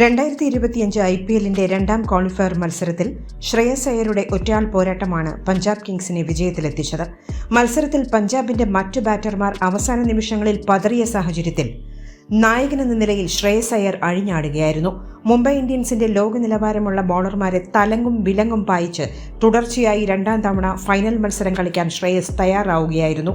രണ്ടായിരത്തി ഇരുപത്തിയഞ്ച് I P എല്ലിന്റെ രണ്ടാം ക്വാളിഫയർ മത്സരത്തിൽ ശ്രേയസ് അയ്യരുടെ ഒറ്റയാൾ പോരാട്ടമാണ് പഞ്ചാബ് കിങ്സിനെ വിജയത്തിലെത്തിച്ചത്. മത്സരത്തിൽ പഞ്ചാബിന്റെ മറ്റു ബാറ്റർമാർ അവസാന നിമിഷങ്ങളിൽ പതറിയ സാഹചര്യത്തിൽ നായകനെന്ന നിലയിൽ ശ്രേയസ് അയ്യർ അഴിഞ്ഞാടുകയായിരുന്നു. മുംബൈ ഇന്ത്യൻസിന്റെ ലോക നിലവാരമുള്ള ബോളർമാരെ തലങ്ങും വിലങ്ങും പായിച്ച് തുടർച്ചയായി രണ്ടാം തവണ ഫൈനൽ മത്സരം കളിക്കാൻ ശ്രേയസ് തയ്യാറാവുകയായിരുന്നു.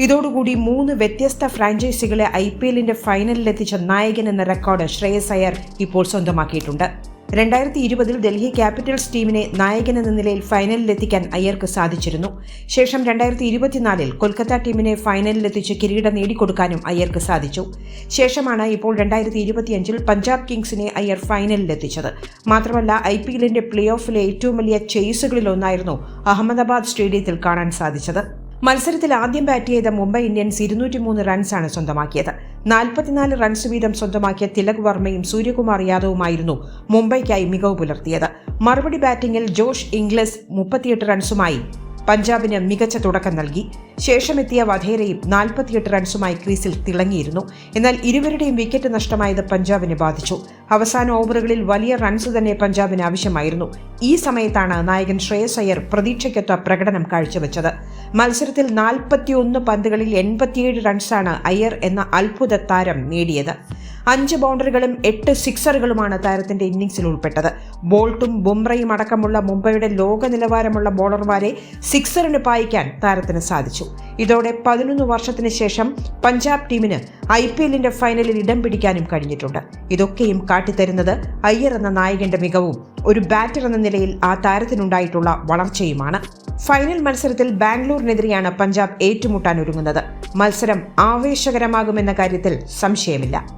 ഇതോടുകൂടി മൂന്ന് വ്യത്യസ്ത ഫ്രാഞ്ചൈസികളെ ഐ പി എല്ലിന്റെ ഫൈനലിലെത്തിച്ച നായകൻ എന്ന റെക്കോർഡ് ശ്രേയസ് അയ്യർ ഇപ്പോൾ സ്വന്തമാക്കിയിട്ടുണ്ട്. രണ്ടായിരത്തി ഇരുപതിൽ ഡൽഹി ക്യാപിറ്റൽസ് ടീമിനെ നായകൻ എന്ന നിലയിൽ ഫൈനലിലെത്തിക്കാൻ അയ്യർക്ക് സാധിച്ചിരുന്നു. ശേഷം രണ്ടായിരത്തി ഇരുപത്തിനാലിൽ കൊൽക്കത്ത ടീമിനെ ഫൈനലിലെത്തിച്ച് കിരീടം നേടിക്കൊടുക്കാനും അയ്യർക്ക് സാധിച്ചു. ശേഷമാണ് ഇപ്പോൾ രണ്ടായിരത്തി ഇരുപത്തിയഞ്ചിൽ പഞ്ചാബ് കിങ്സിനെ അയ്യർ ഫൈനലിലെത്തിച്ചത്. മാത്രമല്ല ഐ പി എല്ലിന്റെ പ്ലേ ഓഫിലെ ഏറ്റവും വലിയ ചേസുകളിലൊന്നായിരുന്നു അഹമ്മദാബാദ് സ്റ്റേഡിയത്തിൽ കാണാൻ സാധിച്ചത്. മത്സരത്തിൽ ആദ്യം ബാറ്റ് ചെയ്ത മുംബൈ ഇന്ത്യൻസ് ഇരുന്നൂറ്റി മൂന്ന് റൺസാണ് സ്വന്തമാക്കിയത്. നാൽപ്പത്തിനാല് റൺസ് വീതം സ്വന്തമാക്കിയ തിലക് വർമ്മയും സൂര്യകുമാർ യാദവുമായിരുന്നു മുംബൈക്കായി മികവ് പുലർത്തിയത്. മറുപടി ബാറ്റിംഗിൽ ജോഷ് ഇംഗ്ലസ് മുപ്പത്തിയെട്ട് റൺസുമായി പഞ്ചാബിന് മികച്ച തുടക്കം നൽകി. ശേഷമെത്തിയ വധേരയും നാൽപ്പത്തിയെട്ട് റൺസുമായി ക്രീസിൽ തിളങ്ങിയിരുന്നു. എന്നാൽ ഇരുവരുടെയും വിക്കറ്റ് നഷ്ടമായത് പഞ്ചാബിനെ ബാധിച്ചു. അവസാന ഓവറുകളിൽ വലിയ റൺസ് തന്നെ പഞ്ചാബിന് ആവശ്യമായിരുന്നു. ഈ സമയത്താണ് നായകൻ ശ്രേയസ് അയ്യർ പ്രതീക്ഷയ്ക്കൊത്ത പ്രകടനം കാഴ്ചവെച്ചത്. മത്സരത്തിൽ നാൽപ്പത്തിയൊന്ന് പന്തുകളിൽ എൺപത്തിയേഴ് റൺസാണ് അയ്യർ എന്ന അത്ഭുത താരം നേടിയത്. അഞ്ച് ബൗണ്ടറികളും എട്ട് സിക്സറുകളുമാണ് താരത്തിന്റെ ഇന്നിംഗ്സിൽ ഉൾപ്പെട്ടത്. ബോൾട്ടും ബുംറയും അടക്കമുള്ള മുംബൈയുടെ ലോക നിലവാരമുള്ള ബോളർമാരെ സിക്സറിന് പായിക്കാൻ താരത്തിന് സാധിച്ചു. ഇതോടെ പതിനൊന്ന് വർഷത്തിന് ശേഷം പഞ്ചാബ് ടീമിന് ഐ പി എല്ലിന്റെ ഫൈനലിൽ ഇടം പിടിക്കാനും കഴിഞ്ഞിട്ടുണ്ട്. ഇതൊക്കെയും കാട്ടിത്തരുന്നത് അയ്യർ എന്ന നായകന്റെ മികവും ഒരു ബാറ്റർ എന്ന നിലയിൽ ആ താരത്തിനുണ്ടായിട്ടുള്ള വളർച്ചയുമാണ്. ഫൈനൽ മത്സരത്തിൽ ബാംഗ്ലൂരിനെതിരെയാണ് പഞ്ചാബ് ഏറ്റുമുട്ടാൻ ഒരുങ്ങുന്നത്. മത്സരം ആവേശകരമാകുമെന്ന കാര്യത്തിൽ സംശയമില്ല.